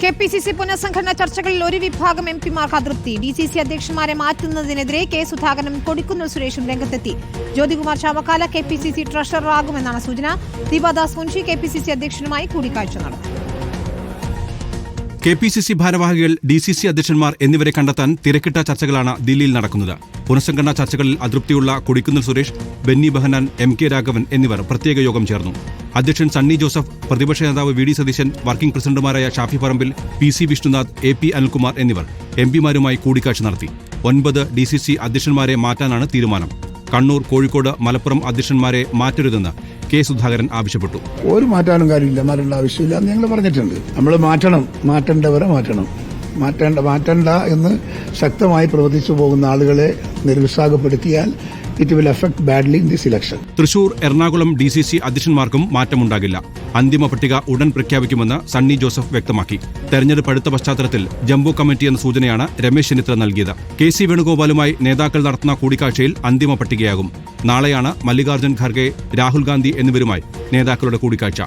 K P C C പുനഃസംഘടന ചർച്ചകളിൽ ഒരു വിഭാഗം എം പിമാർക്ക് അതൃപ്തി ഡി സി സി അധ്യക്ഷന്മാരെ മാറ്റുന്നതിനെതിരെ കെ സുധാകരനും കൊടിക്കുന്നിൽ സുരേഷും രംഗത്തെത്തി. Jyothikumar Chamakkala K P C C ട്രഷററാകുമെന്നാണ് സൂചന. Deepadas Munshi K P C C അധ്യക്ഷനുമായി കൂടിക്കാഴ്ച നടത്തി. കെ പി സി സി ഭാരവാഹികൾ ഡി സി സി അധ്യക്ഷന്മാർ എന്നിവരെ കണ്ടെത്താൻ തിരക്കിട്ട ചർച്ചകളാണ് ദില്ലിയിൽ നടക്കുന്നത്. പുനഃസംഘടനാ ചർച്ചകളിൽ അതൃപ്തിയുള്ള കൊടിക്കുന്നിൽ സുരേഷ് ബെന്നി ബെഹനാൻ എം കെ രാഘവൻ എന്നിവർ പ്രത്യേക യോഗം ചേർന്നു. അധ്യക്ഷൻ സണ്ണി ജോസഫ് പ്രതിപക്ഷ നേതാവ് വി ഡി സതീശൻ വർക്കിംഗ് പ്രസിഡന്റുമാരായ Shafi Parambil P C Vishnunath A P Anilkumar എന്നിവർ എം പിമാരുമായി കൂടിക്കാഴ്ച നടത്തി. ഒൻപത് ഡി സി സി അധ്യക്ഷന്മാരെ മാറ്റാനാണ് തീരുമാനം. കണ്ണൂർ കോഴിക്കോട് മലപ്പുറം അധ്യക്ഷന്മാരെ മാറ്റരുതെന്ന് കെ സുധാകരൻ ആവശ്യപ്പെട്ടു. ഒരു മാറ്റാനും കാര്യമില്ല മാറ്റേണ്ട ആവശ്യമില്ല എന്ന് ഞങ്ങൾ പറഞ്ഞിട്ടുണ്ട്. നമ്മൾ മാറ്റണം മാറ്റേണ്ടവരെ മാറ്റണം. മാറ്റേണ്ട മാറ്റണ്ട എന്ന് ശക്തമായി പ്രവർത്തിച്ചു പോകുന്ന ആളുകളെ നിരുത്സാഹപ്പെടുത്തിയാൽ Thrissur Ernakulam D C C അധ്യക്ഷന്മാർക്കും മാറ്റമുണ്ടാകില്ല. അന്തിമ പട്ടിക ഉടൻ പ്രഖ്യാപിക്കുമെന്ന് സണ്ണി ജോസഫ് വ്യക്തമാക്കി. തെരഞ്ഞെടുപ്പ് അടുത്ത പശ്ചാത്തലത്തിൽ ജംബോ കമ്മിറ്റി എന്ന സൂചനയാണ് രമേശ് ചെന്നിത്തല നൽകിയത്. കെ സി വേണുഗോപാലുമായി നേതാക്കൾ നടത്തുന്ന കൂടിക്കാഴ്ചയിൽ അന്തിമ പട്ടികയാകും. നാളെയാണ് മല്ലികാർജുൻ ഖർഗെ രാഹുൽ ഗാന്ധി എന്നിവരുമായി നേതാക്കളുടെ കൂടിക്കാഴ്ച.